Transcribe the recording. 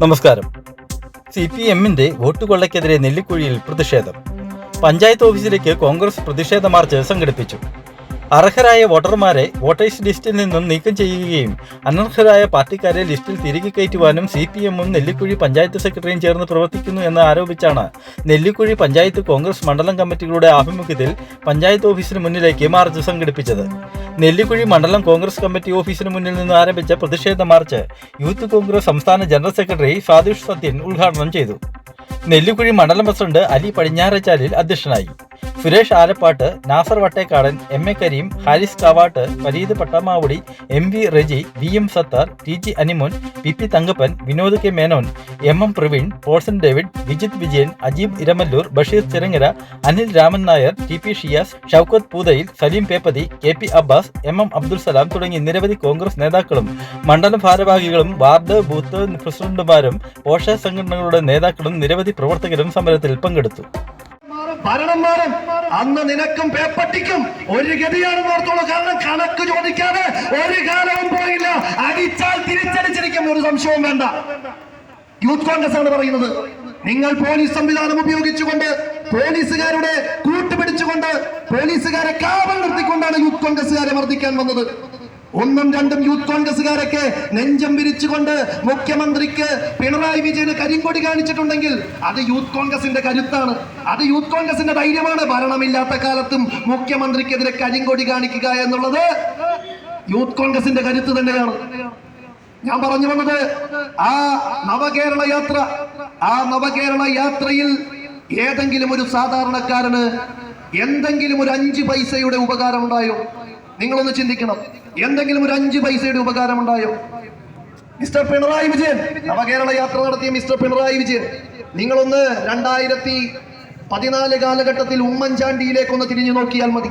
നമസ്കാരം. C P എമ്മിന്റെ vote കൊള്ളയ്ക്കെതിരെ നെല്ലിക്കുഴിയിൽ പ്രതിഷേധം. പഞ്ചായത്ത് ഓഫീസിലേക്ക് കോൺഗ്രസ് പ്രതിഷേധ മാർച്ച് സംഘടിപ്പിച്ചു. അർഹരായ വോട്ടർമാരെ വോട്ടേഴ്സ് ലിസ്റ്റിൽ നിന്നും നീക്കം ചെയ്യുകയും അനർഹരായ പാർട്ടിക്കാരെ ലിസ്റ്റിൽ തിരികെ കയറ്റുവാനും സി പി എമ്മും നെല്ലിക്കുഴി പഞ്ചായത്ത് സെക്രട്ടറിയും ചേർന്ന് പ്രവർത്തിക്കുന്നു എന്ന് ആരോപിച്ചാണ് നെല്ലിക്കുഴി പഞ്ചായത്ത് കോൺഗ്രസ് മണ്ഡലം കമ്മിറ്റികളുടെ ആഭിമുഖ്യത്തിൽ പഞ്ചായത്ത് ഓഫീസിന് മുന്നിലേക്ക് മാർച്ച് സംഘടിപ്പിച്ചത്. നെല്ലിക്കുഴി മണ്ഡലം കോൺഗ്രസ് കമ്മിറ്റി ഓഫീസിന് മുന്നിൽ നിന്ന് ആരംഭിച്ച പ്രതിഷേധ മാർച്ച് യൂത്ത് കോൺഗ്രസ് സംസ്ഥാന ജനറൽ സെക്രട്ടറി സാദിഷ് സത്യൻ ഉദ്ഘാടനം ചെയ്തു. നെല്ലിക്കുഴി മണ്ഡലം പ്രസിഡന്റ് അലി പടിഞ്ഞാറച്ചാലിൽ അധ്യക്ഷനായി. Suresh Alappat Nasar Vattekkadan M A Kareem Haris Kavattu Fareed Pattamavudi M V Reji V M Sathar T G Animon P P Thankappan Vinod K Menon M M Praveen Paulson David Vijith Vijayan Ajeeb Eramallur Basheer Chirangara Anil Raman Nair T P Shiyas Shoukath Poothayil Saleem Peppathi K P Abbas M M Abdul Salam തുടങ്ങി നിരവധി കോൺഗ്രസ് നേതാക്കളും മണ്ഡലം ഭാരവാഹികളും ward booth പ്രസിഡന്റുമാരും പോഷക സംഘടനകളുടെ നേതാക്കളും നിരവധി പ്രവർത്തകരും സമരത്തിൽ പങ്കെടുത്തു. ഭരണം മാറും അന്ന് നിനക്കും പേപ്പട്ടിക്കും ഒരു ഗതിയാണ് ഓർത്തോളൂ കാരണം കണക്ക് ചോദിക്കാതെ ഒരു കാലവും പോയില്ല. അടിച്ചാൽ തിരിച്ചടിച്ചിരിക്കും ഒരു സംശയവും വേണ്ട. യൂത്ത് കോൺഗ്രസ് ആണ് പറയുന്നത്. നിങ്ങൾ പോലീസ് സംവിധാനം ഉപയോഗിച്ചുകൊണ്ട് പോലീസുകാരുടെ കൂട്ടുപിടിച്ചുകൊണ്ട് പോലീസുകാരെ കാവൽ നിർത്തിക്കൊണ്ടാണ് യൂത്ത് കോൺഗ്രസ്സുകാരെ മർദ്ദിക്കാൻ വന്നത്. ഒന്നും രണ്ടും യൂത്ത് കോൺഗ്രസ്സുകാരൊക്കെ നെഞ്ചം വിരിച്ചുകൊണ്ട് മുഖ്യമന്ത്രിക്ക് പിണറായി വിജയന് കരിങ്കൊടി കാണിച്ചിട്ടുണ്ടെങ്കിൽ അത് യൂത്ത് കോൺഗ്രസിന്റെ കരുത്താണ്. അത് യൂത്ത് കോൺഗ്രസിന്റെ ധൈര്യമാണ്. ഭരണമില്ലാത്ത കാലത്തും മുഖ്യമന്ത്രിക്കെതിരെ കരിങ്കൊടി കാണിക്കുക എന്നുള്ളത് യൂത്ത് കോൺഗ്രസിന്റെ കരുത്ത് തന്നെയാണ്. ഞാൻ പറഞ്ഞു വന്നത് ആ നവകേരള യാത്ര ആ നവകേരള യാത്രയിൽ ഏതെങ്കിലും ഒരു സാധാരണക്കാരന് എന്തെങ്കിലും ഒരു അഞ്ച് പൈസയുടെ ഉപകാരം ഉണ്ടായോ നിങ്ങളൊന്ന് ചിന്തിക്കണം. എന്തെങ്കിലും ഒരു അഞ്ച് പൈസയുടെ ഉപകാരം ഉണ്ടായോ മിസ്റ്റർ പിണറായി വിജയൻ നവകേരള യാത്ര നടത്തിയ മിസ്റ്റർ പിണറായി വിജയൻ നിങ്ങളൊന്ന് രണ്ടായിരത്തി പതിനാല് കാലഘട്ടത്തിൽ ഉമ്മൻചാണ്ടിയിലേക്കൊന്ന് തിരിഞ്ഞു നോക്കിയാൽ മതി.